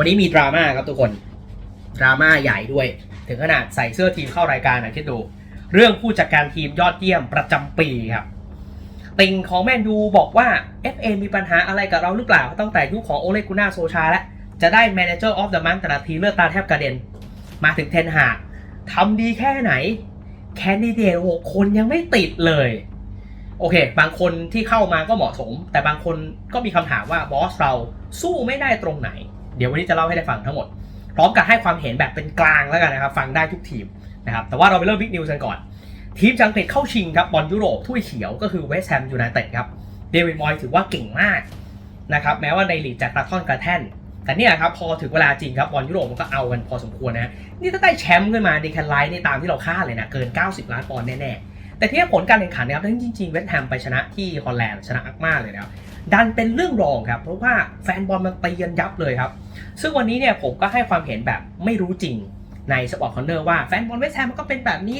วันนี้มีดราม่าครับทุกคน ดราม่าใหญ่ด้วย ถึงขนาดใส่เสื้อทีมเข้ารายการนะคิดดู เรื่องผู้จัดการทีมยอดเยี่ยมประจำปีครับ ติงของแมนยูบอกว่า FA มีปัญหาอะไรกับเราหรือเปล่าตั้งแต่ยุคของโอเลกุน่าโซชาแล้วจะได้ Manager of the Month แต่ละทีเลือดตาแทบกระเด็น มาถึงเทนหากทำดีแค่ไหน แคนดิเดตหกคนยังไม่ติดเลย โอเค บางคนที่เข้ามาก็เหมาะสม แต่บางคนก็มีคำถามว่าบอสเราสู้ไม่ได้ตรงไหน เดี๋ยววันนี้จะเล่าให้ได้ฟังทั้งหมด พร้อมกับให้ความเห็นแบบเป็นกลางแล้วกันนะครับ ฟังได้ทุกทีมนะครับ แต่ว่าเราไปเริ่มบิ๊กนิวส์กันก่อน ทีมจังเกฤษเข้าชิงครับบอลยุโรปถ้วยเขียวก็คือเวสต์แฮมยูไนเต็ดครับ เดวิดมอยถือว่าเก่งมากนะครับ แม้ว่าในลีกจะกระท่อนกระแท่น แต่เนี่ยครับพอถึงเวลาจริงครับบอลยุโรปมันก็เอากันพอสมควรนะ นี่ถ้าได้แชมป์ขึ้นมาดีแคนไลท์ในตามที่เราคาดเลยนะ เกิน 90 ล้านปอนด์แน่ๆแต่ที่ผลการแข่งขันนะครับจริงๆเวสต์แฮมไปชนะที่ฮอลแลนด์ชนะอักมาเลยนะครับ ดันเป็นเรื่องรองครับ เพราะว่าแฟนบอลมันตีกันยับเลยครับ ซึ่งวันนี้เนี่ยผมก็ให้ความเห็นแบบไม่รู้จริงในสปอร์ตคอนเนอร์ว่าแฟนบอลเวสต์แฮมมันก็เป็นแบบนี้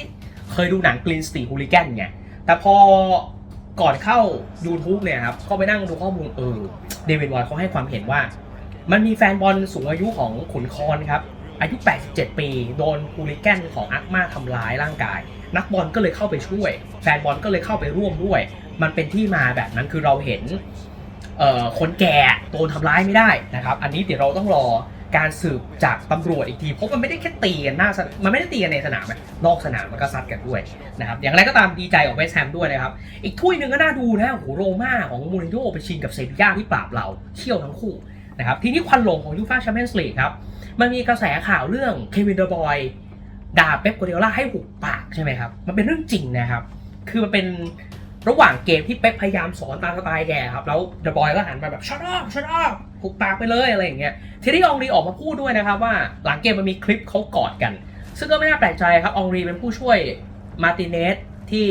เคยดูหนังกรีนสตีฮูลิแกนไงแต่พอก่อนเข้า YouTube เนี่ยครับก็ไปนั่งดูข้อมูลเออเดวิดวอร์ดเขาให้ความเห็นว่า มันมีแฟนบอลสูงอายุของขุนคอนครับ อายุ 87 ปี โดนฮูลิแกนของอักมาทำร้ายร่างกาย นักบอลก็เลยเข้าไปช่วย แฟนบอลก็เลยเข้าไปร่วมด้วย มันเป็นที่มาแบบนั้นคือเราเห็น คนแก่โดนทำร้ายไม่ได้นะครับ อันนี้เดี๋ยวเราต้องรอการสืบจากตำรวจอีกที เพราะมันไม่ได้แค่ตีกันหน้าสนามมันไม่ได้ตีกันในสนามอะนอกสนามมันก็ซัดกันด้วยนะครับ อย่างไรก็ตามดีใจของเวสแฮมด้วยนะครับ อีกถ้วยหนึ่งก็น่าดูนะโอ้โหโรม่าของมูรินโญ่ไปชิงกับเซบีย่าที่ปราบเราเที่ยวทั้งคู่นะครับทีนี้ควันหลงของยูฟ่าแชมเปี้ยนส์ลีกครับมันมีกระแสข่าวเรื่องเควินเดอร์บอยด่าเป๊ปกัวเดล่าให้หุบปากใช่ไหมครับ มันเป็นเรื่องจริงนะครับ คือมันเป็น ระหว่างเกมที่เป๊ปพยายามสอนตามสไตล์แกครับ แล้วเดอะบอยก็หันมาแบบชัดอ p ชัดอ p หุบปากไปเลยอะไรอย่างเงี้ยทีนี้องรีออกมาพูดด้วยนะครับว่าหลังเกมมันมีคลิปเขากอดกัน ซึ่งก็ไม่น่าแปลกใจครับองรีเป็นผู้ช่วยมาร์ติเนสที่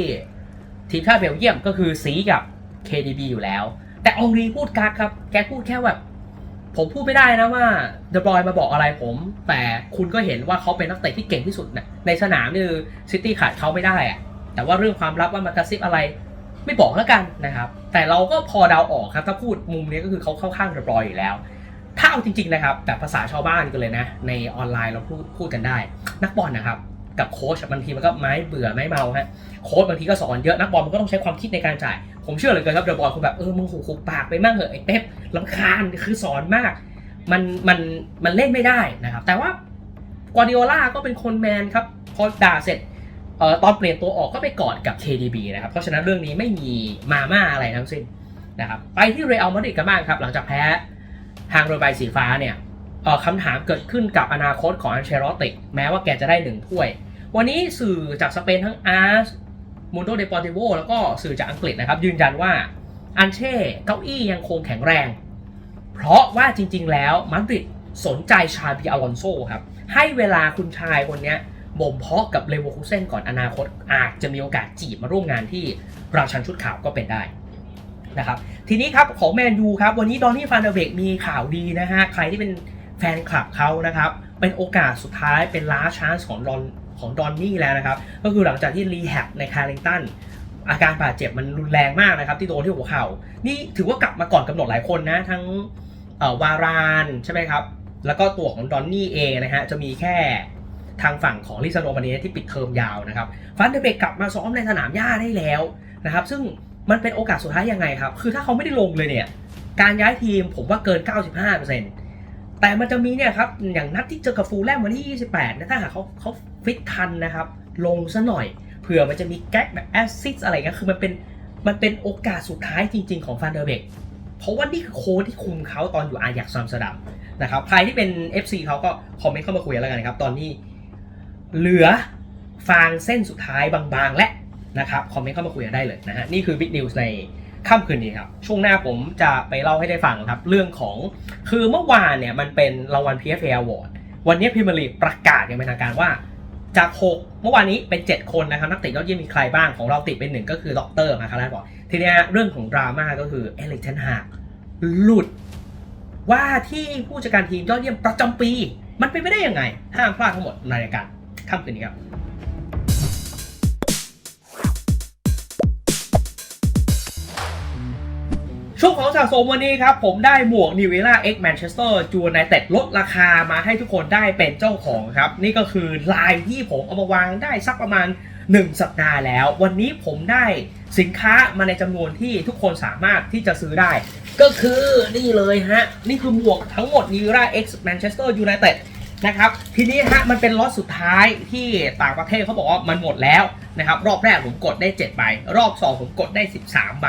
ทีมชาติเบลเยียมก็คือสีกับ KDB อยู่แล้ว แต่องรีพูดกักครับ แกพูดแค่แบบผมพูดไม่ได้นะว่าเดอะบอยมาบอกอะไรผม แต่คุณก็เห็นว่าเขาเป็นนักเตะที่เก่งที่สุดนะในสนามนี่คือซิตี้ขาดเขาไม่ได้อะแต่ว่าเรื่องความลับว่ามากระซิบอะไร ไม่บอกแล้วกันนะครับ แต่เราก็พอเดาออกครับ ถ้าพูดมุมนี้ก็คือเขาเข้าข้างเดอะบอยอยู่แล้ว ถ้าเอาจริง ๆนะครับ แบบภาษาชาวบ้านกันเลยนะ ในออนไลน์เราพูดพูดกันได้ นักบอลนะครับกับโค้ชบางทีมันก็ไม้เบื่อไม้เมาฮะโค้ชบางทีก็สอนเยอะนักบอลมันก็ต้องใช้ความคิดในการจ่าย ผมเชื่อเลยเกินครับเดอะบอลคุณแบบเออมึงหูหูปากไปมั่งเหอะไอ้เป๊ปลำคาญคือสอนมาก มันมันมันเล่นไม่ได้นะครับ แต่ว่ากวาดิโอล่าก็เป็นคนแมนครับพอด่าเสร็จ ตอนเปลี่ยนตัวออกก็ไปกอดกับ KDB นะครับ เพราะฉะนั้นเรื่องนี้ไม่มีมาม่าอะไรทั้งสิ้นนะครับ ไปที่เรอัลมาดริดกันบ้างครับ หลังจากแพ้ทางโรยใบสีฟ้าเนี่ยคำถามเกิดขึ้นกับอนาคตของอันเชลติกแม้ว่าแกจะได้หนึ่งถ้วย วันนี้สื่อจากสเปนทั้งอาร์สมูนโดเดปอร์ติโวแล้วก็สื่อจากอังกฤษนะครับ ยืนยันว่าอันเช่เก้าอี้ยังคงแข็งแรง เพราะว่าจริง ๆ แล้วมาดริดสนใจชาบีอลอนโซครับให้เวลาคุณชายคนนี้ บ่มเพาะกับเลเวอร์คูเซนก่อนอนาคตอาจจะมีโอกาสจีบมาร่วมงานที่ราชันชุดขาวก็เป็นได้นะครับทีนี้ครับของแมนยูครับวันนี้ดอนนี่ฟานเดเบกมีข่าวดีนะฮะใครที่เป็นแฟนคลับเขานะครับเป็นโอกาสสุดท้ายเป็นล้าชานส์ของดอนของดอนนี่แล้วนะครับก็คือหลังจากที่รีแฮบในคาร์ลิงตันอาการบาดเจ็บมันรุนแรงมากนะครับที่โดนที่หัวเข่า นี่ถือว่ากลับมาก่อนกำหนดหลายคนนะ ทั้งวารานใช่ไหมครับ แล้วก็ตัวของดอนนี่เองนะฮะจะมีแค่ ทางฝั่งของลิซาโนมาเนสที่ปิดเทอมยาวนะครับฟันเดเบกกลับมาซ้อมในสนามหญ้าได้แล้วนะครับซึ่งมันเป็นโอกาสสุดท้ายยังไงครับ คือถ้าเขาไม่ได้ลงเลยเนี่ย การย้ายทีมผมว่าเกิน 95%แต่มันจะมีเนี่ยครับ อย่างนัดที่เจอกับฟูลแลมวันที่ 28 นะถ้าหากเขาเขาฟิตทันนะครับ ลงซะหน่อย เผื่อมันจะมีแก๊กแบบแอสซิสอะไรเงี้ย คือมันเป็นมันเป็นโอกาสสุดท้ายจริง ๆ ของฟันเดอร์เบกเพราะว่านี่คือโค้ชที่คุมเขาตอนอยู่อายักซัมสเตอร์ดัมนะครับ ใครที่เป็น FC เขาก็คอมเมนต์เข้ามาคุยแล้วกันนะครับ ตอนนี้ เหลือฟางเส้นสุดท้ายบางๆ และนะครับคอมเมนต์เข้ามาคุยกันได้เลยนะฮะนี่คือ Big News ในค่ำคืนนี้ครับ ช่วงหน้าผมจะไปเล่าให้ได้ฟังครับ เรื่องของคือเมื่อวานเนี่ยมันเป็นรางวัล PFA Award วันนี้พิมลีประกาศอย่างเป็นทางการว่า จาก 6 เมื่อวานนี้เป็น 7 คนนะครับ นักเตะยอดเยี่ยมมีใครบ้างของเราติดเป็นหนึ่งก็คือดรมาคาร่าบอกทีนี้เรื่องของดราม่าก็คือเอลิกเทนฮากหลุด ว่าที่ผู้จัดการทีมยอดเยี่ยมประจำปี มันเป็นไปได้ยังไงห้ามพลาดทั้งหมดในรายการ ค่ำคืนนี้ครับช่วงของสะสมวันนี้ครับ ผมได้หมวก New Era X Manchester United ลดราคามาให้ทุกคนได้เป็นเจ้าของครับ นี่ก็คือลายที่ผมเอามาวางได้สักประมาณ 1 สัปดาห์แล้ว วันนี้ผมได้สินค้ามาในจำนวนที่ทุกคนสามารถที่จะซื้อได้ ก็คือนี่เลยฮะ นี่คือหมวกทั้งหมด New Era X Manchester United นะครับ ทีนี้ฮะมันเป็นล็อตสุดท้ายที่ต่างประเทศเขาบอกว่ามันหมดแล้วนะครับรอบแรกผมกดได้7ใบรอบ2ผมกดได้ 13ใบ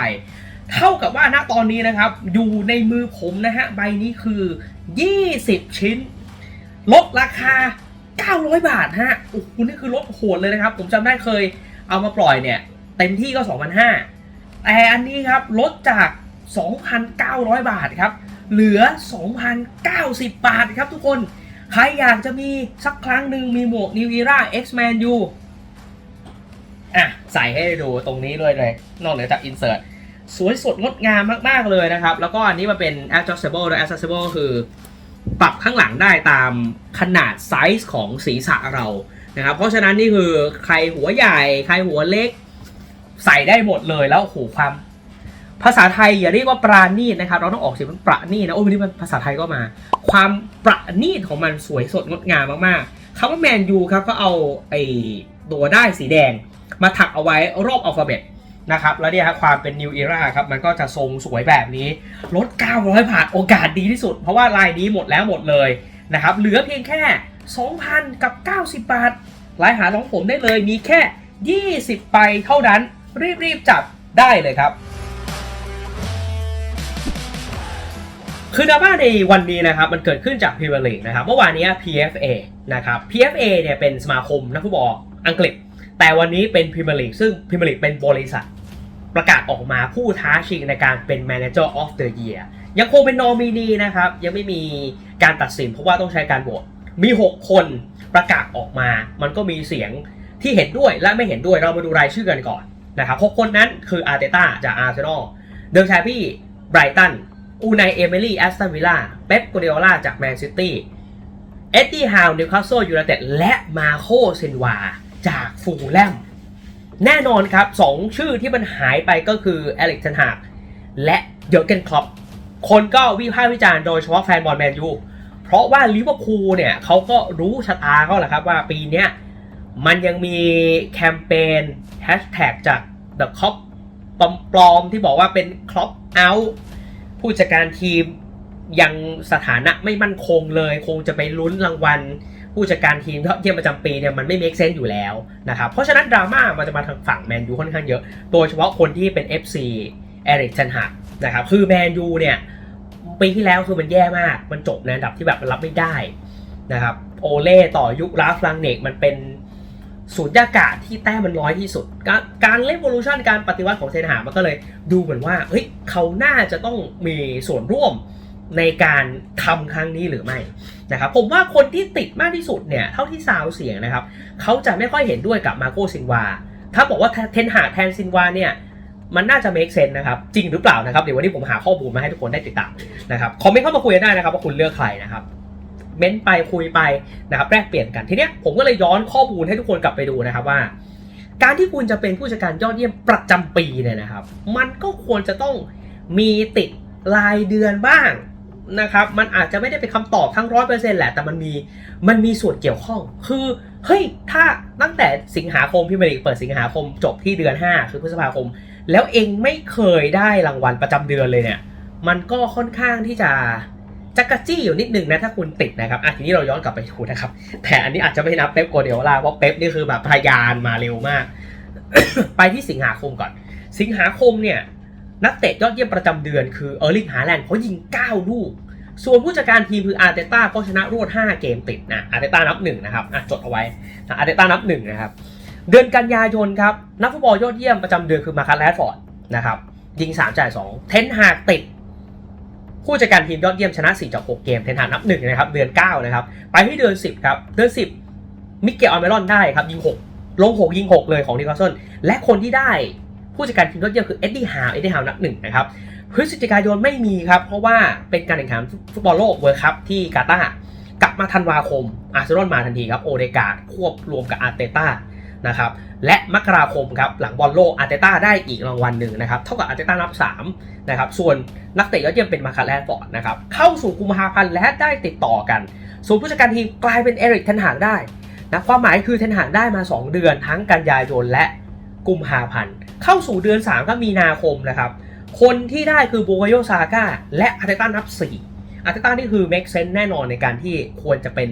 เท่ากับว่าณตอนนี้นะครับอยู่ในมือผมนะฮะใบนี้คือ 20 ชิ้น ลดราคา 900 บาทฮะโอ้โหนี่คือลดโหดเลยนะครับ ผมจำได้เคยเอามาปล่อยเนี่ย เต็มที่ก็ 2,500แต่อันนี้ครับลดจาก 2,900 บาทครับ เหลือ 2,090 บาทครับทุกคน ใครอยากจะมีสักครั้งหนึ่งมีหมวก New Era X-Man U อะ ใส่ให้ดูตรงนี้เลยเลย นอกเหนือจาก insert สวยสดงดงามมาก ๆ เลยนะครับ แล้วก็อันนี้มันเป็น adjustable โดย adjustable คือปรับข้างหลังได้ตามขนาดไซส์ของศีรษะเรานะครับ เพราะฉะนั้นนี่คือใครหัวใหญ่ ใครหัวเล็ก ใส่ได้หมดเลยแล้วโหความ ภาษาไทยอย่าเรียกว่าปราณีตนะครับ เราต้องออกเสียงเป็นประณีตนะ โอ้ยวันนี้มันภาษาไทยก็มา ความประณีตของมันสวยสดงดงามมากๆคำว่าแมนยูครับก็เอาไอ้ตัวได้ายสีแดง มาถักเอาไว้รอบอัลฟาเบตนะครับ แล้วเนี่ยครับความเป็น New Era ครับ มันก็จะทรงสวยแบบนี้ลด 900 บาท โอกาสดีที่สุด เพราะว่าลายนี้หมดแล้วหมดเลยนะครับ เหลือเพียงแค่ 2,000 กับ 90 บาทรายหาของผมได้เลย มีแค่ 20 ไปเท่านั้น รีบๆจับได้เลยครับ คือดราม่าในวันนี้นะครับมันเกิดขึ้นจากพรีเมียร์ลีกนะครับเมื่อวานนี้ PFA นะครับ PFA เนี่ยเป็นสมาคมนักฟุตบอลอังกฤษ แต่วันนี้เป็นพรีเมียร์ลีกซึ่งพรีเมียร์ลีกเป็นบริษัทประกาศออกมาผู้ท้าชิงในการเป็น Manager of the Year ยังคงเป็นนอมินีนะครับ ยังไม่มีการตัดสินเพราะว่าต้องใช้การโหวตมี 6 คนประกาศออกมา มันก็มีเสียงที่เห็นด้วยและไม่เห็นด้วยเรามาดูรายชื่อกันก่อนนะครับ6คนนั้นคืออาร์เตต้าจากอาร์เซนอลเดิมชายพี่ไบรตัน อูไนเอเมิลี่แอสตันวิลล่าเป๊ปกัวเดโอล่าจากแมนซิตี้เอ็ดดี้ฮาวนิวคาสเซิลยูไนเต็ดและมาโคเซนวาจากฟูลแลมแน่นอนครับ2ชื่อที่มันหายไปก็คือเอลิกเทนฮากและเยอร์เกนคลอปคนก็วิพากษ์วิจารณ์โดยเฉพาะแฟนบอลแมนยูเพราะว่าลิเวอร์พูลเนี่ยเขาก็รู้ชะตาเขาแหละครับว่าปีนี้มันยังมีแคมเปญแฮชแท็กจาก The Cop ปลอมๆที่บอกว่าเป็นครอปเอา ผู้จัดการทีมยังสถานะไม่มั่นคงเลย คงจะไปลุ้นรางวัล ผู้จัดการทีมเยี่ยมประจำปีเนี่ยมันไม่ make sense อยู่แล้วนะครับเพราะฉะนั้นดราม่ามันจะมาทางฝั่งแมนยูค่อนข้างเยอะ โดยเฉพาะคนที่เป็น FC เอริกเทนฮากนะครับคือแมนยูเนี่ยปีที่แล้วคือมันแย่มาก มันจบในอันดับที่แบบมันรับไม่ได้นะครับโอเล่ต่อยุคลาฟลังเนกมันเป็น ศูนย์ยากาศที่แต้มมันน้อยที่สุด การการเล่นโวลูชันการปฏิวัติของเซนหามันก็เลยดูเหมือนว่าเฮ้ยเขาน่าจะต้องมีส่วนร่วมในการทำครั้งนี้หรือไม่นะครับผมว่าคนที่ติดมากที่สุดเนี่ยเท่าที่ซาวเสียงนะครับเขาจะไม่ค่อยเห็นด้วยกับมาโกซินวาถ้าบอกว่าเทนหาแทนซินวาเนี่ยมันน่าจะ make sense นะครับ จริงหรือเปล่านะครับ เดี๋ยววันนี้ผมหาข้อมูลมาให้ทุกคนได้ติดตามนะครับ คอมเมนต์เข้ามาคุยกันได้นะครับ ว่าคุณเลือกใครนะครับ เม้นไปคุยไปนะครับแลกเปลี่ยนกันทีเนี้ยผมก็เลยย้อนข้อมูลให้ทุกคนกลับไปดูนะครับว่า การที่คุณจะเป็นผู้จัดการยอดเยี่ยมประจำปีเนี่ยนะครับ มันก็ควรจะต้องมีติดรายเดือนบ้างนะครับ มันอาจจะไม่ได้เป็นคำตอบทั้งร้อยเปอร์เซ็นต์แหละ แต่มันมี มันมีส่วนเกี่ยวข้อง คือ เฮ้ย ถ้าตั้งแต่สิงหาคมพี่เมริกเปิดสิงหาคมจบที่เดือน 5 คือพฤษภาคม แล้วเองไม่เคยได้รางวัลประจำเดือนเลยเนี่ย มันก็ค่อนข้างที่จะ จักรจี้อยู่นิดนึงนะถ้าคุณติดนะครับอะทีนี้เราย้อนกลับไปดูนะครับ แต่อันนี้อาจจะไม่นับเป๊ปโกเดโอลาเพราะเป๊ปนี่คือแบบพยานมาเร็วมาก ไปที่สิงหาคมก่อน สิงหาคมเนี่ยนักเตะยอดเยี่ยมประจำเดือนคือเออร์ลิงฮาแลนด์เขายิง 9 ลูก ส่วนผู้จัดการทีมคืออาร์เตต้าก็ชนะรวด 5 เกมติดนะอาร์เตต้านับหนึ่งนะครับอะจดเอาไว้อาร์เตต้านับหนึ่งนะครับเดือนกันยายนครับนักฟุตบอลยอดเยี่ยมประจำเดือนคือมาคัสแรดฟอร์ดนะครับยิง 3 จ่าย 2 เทนหากติด ผู้จัดการทีมยอดเยี่ยมชนะ4จาก6เกมเทนหานับหนึ่งนะครับเดือน9นะครับไปที่เดือน 10ครับเดือน 10 มิเกลอเมรอนได้ครับยิง 6 ลง 6 ยิง 6 เลยของนิโคลสันและคนที่ได้ผู้จัดการทีมยอดเยี่ยมคือเอ็ดดี้ฮาวเอ็ดดี้ฮาวนับหนึ่งนะครับพฤศจิกายนไม่มีครับ เพราะว่าเป็นการแข่งขันฟุตบอลโลกเวิร์คัพที่กาตาร์กลับมาธันวาคมอาร์เซนอลมาทันทีครับโอเดกาดควบรวมกับอาร์เตต้า นะครับและมกราคมครับหลังบอลโลกอาร์เตต้าได้อีกรางวัลหนึ่งนะครับเท่ากับอาร์เตต้านับ3นะครับส่วนนักเตะยอดเยี่ยมเป็นมาคาแลนฟอร์ดนะครับเข้าสู่กุมภาพันธ์และได้ติดต่อกันส่วนผู้จัดการทีมกลายเป็นเอริกเทนหางได้นะความหมายคือเทนหางได้มา 2 เดือนทั้งกันยายนและกุมภาพันธ์เข้าสู่เดือน3ก็มีนาคมนะครับคนที่ได้คือโบกโยซาก้าและอาร์เตต้านับ4อาร์เตต้านี่คือ make sense แน่นอนในการที่ควรจะเป็น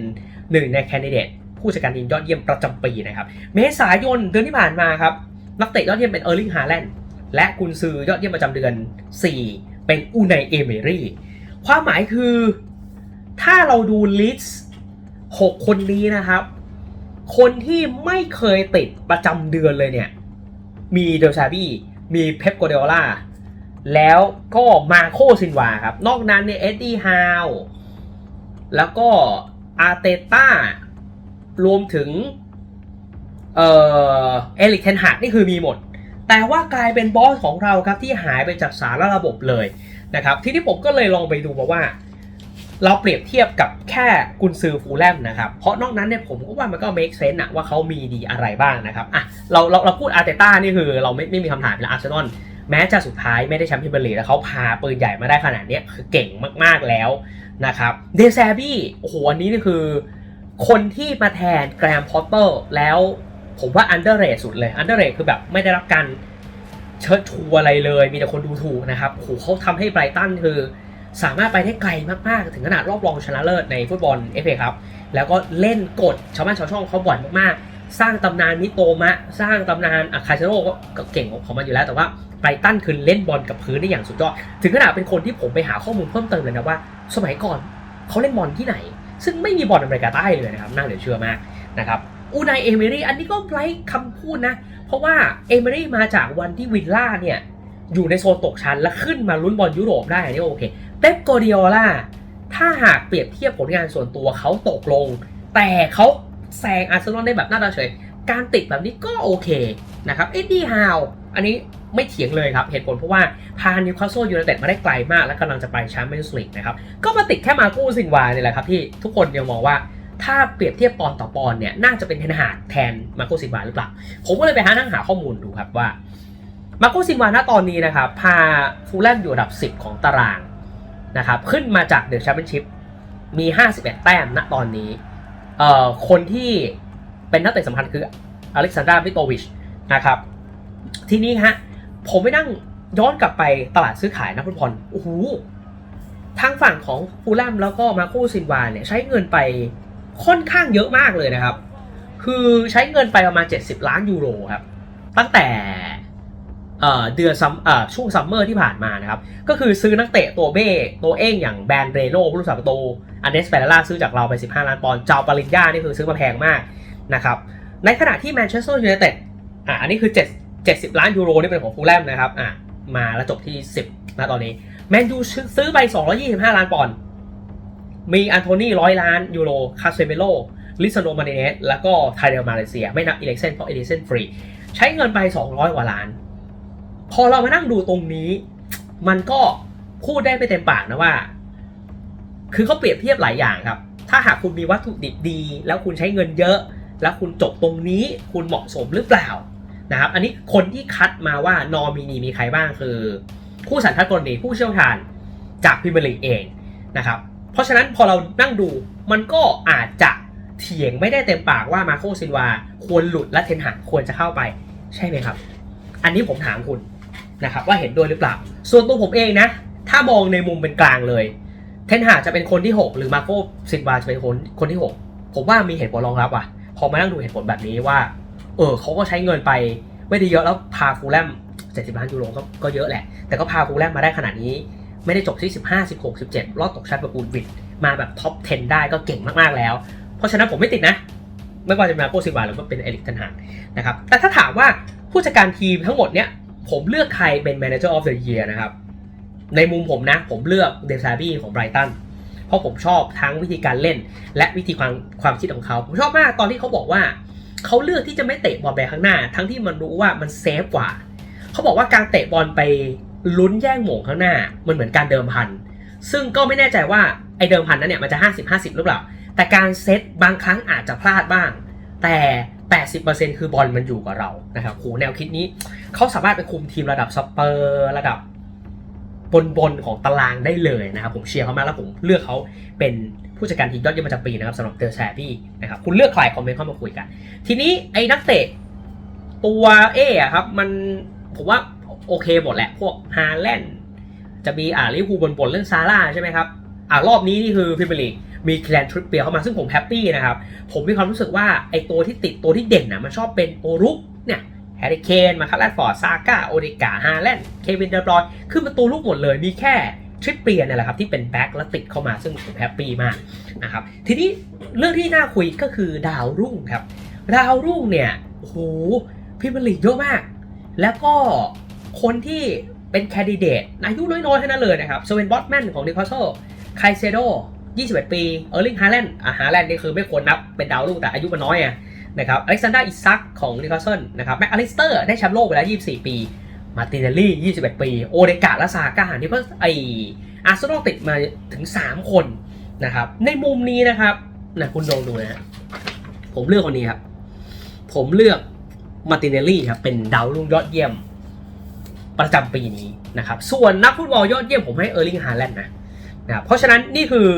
หนึ่งในแคนดิเดต ผู้จัดการทีมยอดเยี่ยมประจำปีนะครับ เมษายนเดือนที่ผ่านมาครับ นักเตะยอดเยี่ยมเป็นเออร์ลิงฮาแลนด์และกุนซือยอดเยี่ยมประจำเดือน 4 เป็นอูไนเอเมรี่ความหมายคือถ้าเราดูลิสต์6คนนี้นะครับ คนที่ไม่เคยติดประจำเดือนเลยเนี่ย มีเดลชาบี้มีเพปโกเดล่าแล้วก็มาโคซินวาครับ นอกนั้นเนี่ยเอ็ดดี้ฮาวแล้วก็อาร์เตต้า รวมถึง เอเอลิกเทนฮากนี่คือมีหมด แต่ว่ากลายเป็นบอสของเราครับที่หายไปจากสารระบบเลยนะครับ ที่ที่ผมก็เลยลองไปดูมาว่า เราเปรียบเทียบกับแค่กุนซือฟูลแลมนะครับ เพราะนอกนั้นเนี่ยผมก็ว่ามันก็ make sense อะว่าเขามีดีอะไรบ้างนะครับอะเราเราเราพูดอาร์เตต้านี่คือเราไม่ไม่มีคำถามแล้วอาร์เซนอลแม้จะสุดท้ายไม่ได้แชมป์พรีเมียร์ลีกแล้วเขาพาปืนใหญ่มาได้ขนาดนี้คือเก่งมากๆแล้วนะครับ เดซาบี้โอ้โหอันนี้นี่คือ คนที่มาแทนแกรมพอตเตอร์แล้วผมว่าอันเดอร์เรทสุดเลยอันเดอร์เรทคือแบบไม่ได้รับการเชิดชูอะไรเลย มีแต่คนดูถูกนะครับโหเขาทำให้ไบรตันคือสามารถไปได้ไกลมาก ๆ ถึงขนาดรอบรองชนะเลิศในฟุตบอลเอฟเอครับ แล้วก็เล่นกดชาวบ้านชาวช่องเขาบ่อยมาก ๆ สร้างตำนานมิโตมะ สร้างตำนานอาคาเชโร่ก็เก่งของมันอยู่แล้ว แต่ว่าไบรตันคือเล่นบอลกับพื้นได้อย่างสุดยอด ถึงขนาดเป็นคนที่ผมไปหาข้อมูลเพิ่มเติมเลยนะว่า สมัยก่อนเขาเล่นบอลที่ไหน ซึ่งไม่มีบอลอเมริกาใต้เลยนะครับ น่าเหลือเชื่อมากนะครับอูนายเอเมรี่อันนี้ก็ไร้คำพูดนะ เพราะว่าเอเมรี่มาจากวันที่วิลล่าเนี่ยอยู่ในโซนตกชั้นแล้วขึ้นมาลุ้นบอลยุโรปได้นี่โอเคเป๊ปโกเดียล่าถ้าหากเปรียบเทียบผลงานส่วนตัวเขาตกลง แต่เขาแซงอาร์เซนอลได้แบบน้าตาเฉย การติดแบบนี้ก็โอเคนะครับเอ็ดดี้ฮาว อันนี้ไม่เถียงเลยครับ เหตุผลเพราะว่าพานิวคาสเซิลยูไนเต็ดมาได้ไกลมาก และกำลังจะไปแชมเปี้ยนส์ลีกนะครับ ก็มาติดแค่มาโก้ซินวาเนี่ยแหละครับที่ทุกคนยังมองว่าถ้าเปรียบเทียบปอนต่อปอนเนี่ยน่าจะเป็นเทนหาแทนมาโกซินวาหรือเปล่า ผมก็เลยไปหานั่งหาข้อมูลดูครับว่ามาโกซินวาณตอนนี้นะครับพาฟูลแลมอยู่อันดับ 10 ของตารางนะครับขึ้นมาจากเดอะแชมเปี้ยนชิพมี 51 แต้มณตอนนี้เอ่อคนที่เป็นนักเตะสำคัญคืออเล็กซานดราวิโตวิชนะครับ ทีนี้ฮะ ผมไปนั่งย้อนกลับไปตลาดซื้อขายนักฟุตบอลโอ้โหทางฝั่งของฟูลแลมแล้วก็มาโคซินวาเนี่ยใช้เงินไปค่อนข้างเยอะมากเลยนะครับ คือใช้เงินไปประมาณ 70 ล้านยูโรครับ ตั้งแต่เดือนซัมเอ่อช่วงซัมเมอร์ที่ผ่านมานะครับ ก็คือซื้อนักเตะตัวเบ้ตัวเอ้งอย่างแบรนเรโน่ผู้รักษาประตูอันเดสเปเรล่าซื้อจากเราไป 15 ล้านปอนด์เจ้าปาริญญานี่คือซื้อมาแพงมากนะครับ ในขณะที่แมนเชสเตอร์ยูไนเต็ดอะอันนี้คือ7 70 ล้านยูโรนี่เป็นของฟูลแลมนะครับอะมาแล้วจบที่ 10นะตอนนี้แมนยูซื้อไป 225 ล้านปอนด์มีอันโทนีร้อยล้านยูโรคาเซเมโลลิซโนมาเนเนสแล้วก็ไทเดลมาเลเซีย ไม่นับอีเล็กเซนเพราะอีเล็กเซนฟรี ใช้เงินไป 200 กว่าล้าน พอเรามานั่งดูตรงนี้ มันก็พูดได้ไม่เต็มปากนะว่า คือเขาเปรียบเทียบหลายอย่างครับ ถ้าหากคุณมีวัตถุดิบดี แล้วคุณใช้เงินเยอะ แล้วคุณจบตรงนี้คุณเหมาะสมหรือเปล่า นะครับ อันนี้คนที่คัดมาว่านอมินีมีใครบ้างคือ ผู้สันทัดกรณีผู้เชี่ยวชาญจากพิมยร์ลีกเองนะครับ เพราะฉะนั้นพอเรานั่งดูมันก็อาจจะเถียงไม่ได้เต็มปากว่ามาโคซินวาควรหลุดและเทนหากควรจะเข้าไปใช่ไหมครับ อันนี้ผมถามคุณนะครับว่าเห็นด้วยหรือเปล่า ส่วนตัวผมเองนะ ถ้ามองในมุมเป็นกลางเลย เทนหาจะเป็นคนที่ 6 หรือมาโคซินวาจะเป็นคนคนที่ 6 ผมว่ามีเหตุผลรองรับว่ะ พอมานั่งดูเหตุผลแบบนี้ว่า เออเขาก็ใช้เงินไปไม่ได้เยอะแล้วพาฟูลแลม70 ล้านยูโรก็ก็เยอะแหละ แต่ก็พาฟูลแลมมาได้ขนาดนี้ ไม่ได้จบที่ 15 16 17 รอดตกชั้นประกูลวิดมาแบบท็อป 10 ได้ก็เก่งมากๆแล้ว เพราะฉะนั้นผมไม่ติดนะ ไม่ว่าจะเป็นมาโกซิวาหรือว่าเป็นเอริกทันหางนะครับแต่ถ้าถามว่าผู้จัดการทีมทั้งหมดเนี้ยผมเลือกใครเป็น Manager of the Year นะครับ ในมุมผมนะ ผมเลือกเดซาบี้ของไบรตันเพราะผมชอบทั้งวิธีการเล่น และวิธีความความคิดของเขา ผมชอบมากตอนที่เขาบอกว่า เขาเลือกที่จะไม่เตะบอลไปข้างหน้า ทั้งที่มันรู้ว่ามันเซฟกว่าเขาบอกว่าการเตะบอลไปลุ้นแย่งหม่งข้างหน้า มันเหมือนการเดิมพัน ซึ่งก็ไม่แน่ใจว่าไอเดิมพันนั้นเนี่ยมันจะ 50 50 หรือเปล่า แต่การเซตบางครั้งอาจจะพลาดบ้าง แต่ 80%คือบอลมันอยู่กับเรานะครับโหแนวคิดนี้เขาสามารถไปคุมทีมระดับสเปอร์ระดับบนบนของตารางได้เลยนะครับผมเชียร์เขามาแล้วผมเลือกเขาเป็น ผู้จัดการทีมยอดเยี่ยมประจำปีนะครับสำหรับเดอร์แซบี้นะครับคุณเลือกใครคอมเมนต์เข้ามาคุยกัน ทีนี้ไอ้นักเตะตัวเอะครับมันผมว่าโอเคหมดแหละ พวกฮาแลนด์จะมีอ่าลิเวอร์พูลบนเรื่องซาร่าใช่ไหมครับอ่ารอบนี้นี่คือพรีเมียร์ลีกมีแคลนทริปเปียเข้ามาซึ่งผมแฮปปี้นะครับ ผมมีความรู้สึกว่าไอ้ตัวที่ติดตัวที่เด่นนะมันชอบเป็นโอรุกเนี่ยแฮร์รี่เคนมาคัลแลนฟอร์ดซาก้าโอเดกาฮาแลนด์เควินเดอร์บรอยขึ้นมาตัวลูกหมดเลยมีแค่ ทริปเปียเนี่ยแหละครับที่เป็นแบ็คแล้วติดเข้ามาซึ่งผมแฮปปี้มากนะครับทีนี้เรื่องที่น่าคุยก็คือดาวรุ่งครับ ดาวรุ่งเนี่ยโอ้โหพรีเมียร์ลีกเยอะมาก แล้วก็คนที่เป็นแคนดิเดตอายุน้อยๆแค่นั้นเลยนะครับสเวนบอตแมนของนิคาสเซิลไคเซโด21 ปีเออร์ลิงฮาแลนด์อะฮาแลนด์นี่คือไม่ควรนับเป็นดาวรุ่งแต่อายุมันน้อยอะนะครับอเล็กซานดราอิซักของนิคาสเซิลนะครับแม็กอลิสเตอร์ได้แชมป์โลกไปแล้ว 24 ปี มาร์ตินเนลลี่ 21 ปี โอเดกาและซาก้านี่เพิ่งไออาร์เซนอลติดมาถึง 3 คนนะครับ ในมุมนี้นะครับนะคุณลองดูนะผมเลือกคนนี้ครับ ผมเลือกมาร์ตินเนลลี่ครับเป็นดาวรุ่งยอดเยี่ยมประจำปีนี้นะครับ ส่วนนักฟุตบอลยอดเยี่ยมผมให้เออร์ลิงฮาแลนด์นะนะเพราะฉะนั้นนี่คือ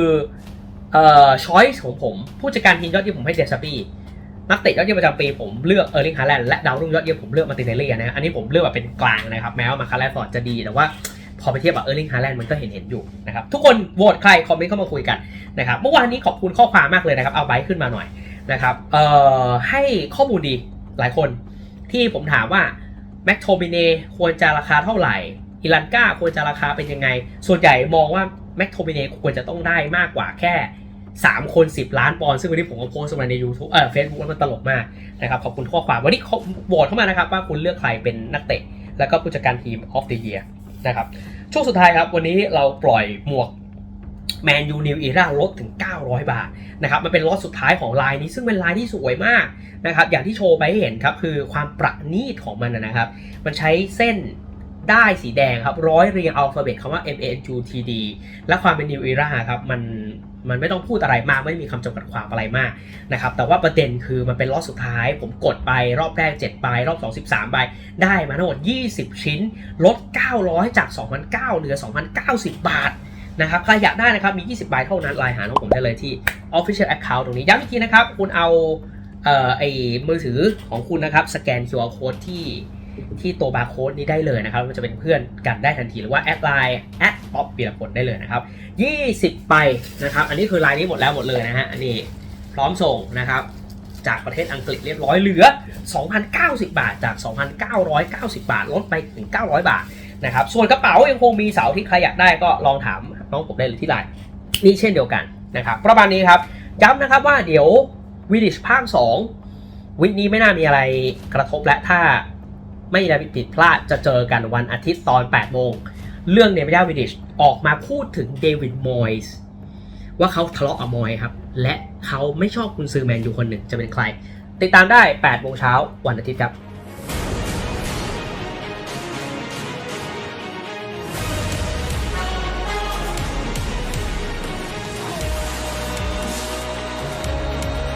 เอ่อช้อยส์ของผม ผู้จัดการทีมยอดเยี่ยมผมให้เดซาบี้ นักเตะยอดเยี่ยมประจำปีผมเลือกเออร์ลิงฮาแลนด์และดาวรุ่งยอดเยี่ยมผมเลือกมาตินเนลลี่นะอันนี้ผมเลือกแบบเป็นกลางนะครับแม้ว่ามาคาร์ลฟอร์ดจะดีแต่ว่าพอไปเทียบกับเออร์ลิงฮาแลนด์มันก็เห็นเห็นอยู่นะครับทุกคนโหวตใครคอมเมนต์เข้ามาคุยกันนะครับเมื่อวานนี้ขอบคุณข้อความมากเลยนะครับเอาไบค์ขึ้นมาหน่อยนะครับเอ่อให้ข้อมูลดีหลายคนที่ผมถามว่าแม็กโทมิเนควรจะราคาเท่าไหร่อิลันก้าควรจะราคาเป็นยังไง ส่วนใหญ่มองว่าแม็กโทมิเนควรจะต้องได้มากกว่าแค่ 3คน10ล้านปอนด์ซึ่งวันนี้ผมก็โพสต์มาใน YouTube เอ่อ Facebook แล้วมันตลกมากนะครับขอบคุณข้อความวันนี้เขาโหวตเข้ามานะครับว่าคุณเลือกใครเป็นนักเตะ แล้วก็ผู้จัดการทีม of the year นะครับช่วงสุดท้ายครับ วันนี้เราปล่อยหมวกแมนยูนิวอีราลดถึง 900 บาทนะครับมันเป็นล็อตสุดท้ายของลายนี้ซึ่งเป็นลายที่สวยมากนะครับอย่างที่โชว์ไปให้เห็นครับคือความประณีตของมันนะครับ มันใช้เส้นได้สีแดงครับ ร้อยเรียงอัลฟาเบตคำว่า M A N U T D และความเป็น New Era ครับมัน มันไม่ต้องพูดอะไรมากไม่มีคำจำกัดความอะไรมากนะครับแต่ว่าประเด็นคือมันเป็นรอบสุดท้าย ผมกดไปรอบแรก 7 ใบ รอบ 2 13 ใบ ได้มาทั้งหมด 20 ชิ้น ลด 900 จาก 2,900เหลือ 2,090 บาทนะครับใครอยากได้นะครับมี 20 ใบเท่านั้นไลน์หาของผมได้เลยที่ Official Account ตรงนี้ย้ำอีกทีนะครับ คุณเอาเอ่อไอ้มือถือของคุณนะครับ สแกน QR Code ที่ ที่ตัวบาร์โค้ดนี้ได้เลยนะครับมันจะเป็นเพื่อนกันได้ทันทีหรือว่าแอดไลน์แอดป๊อปปีละผลได้เลยนะครับ 20ใบนะครับ อันนี้คือลายนี้หมดแล้วหมดเลยนะฮะอันนี้พร้อมส่งนะครับจากประเทศอังกฤษเรียบร้อยเหลือ 2,090 บาทจาก 2,990 บาท ลดไปถึง 900 บาทนะครับ ส่วนกระเป๋ายังคงมีเสาที่ใครอยากได้ก็ลองถามน้องผมได้เลยที่ไลน์นี่เช่นเดียวกันนะครับ ประมาณนี้ครับย้ำนะครับว่าเดี๋ยววิดิชภาค 2 วิกนี้ไม่น่ามีอะไรกระทบและถ้า ไม่มีอะไรผิดพลาดจะเจอกันวันอาทิตย์ตอน8โมงเรื่องเนมิยาวิดิชออกมาพูดถึงเดวิดมอยส์ว่าเขาทะเลาะกับมอยครับ และเขาไม่ชอบคุณซือแมนยูคนหนึ่งจะเป็นใคร ติดตามได้8โมงเช้าวันอาทิตย์ครับ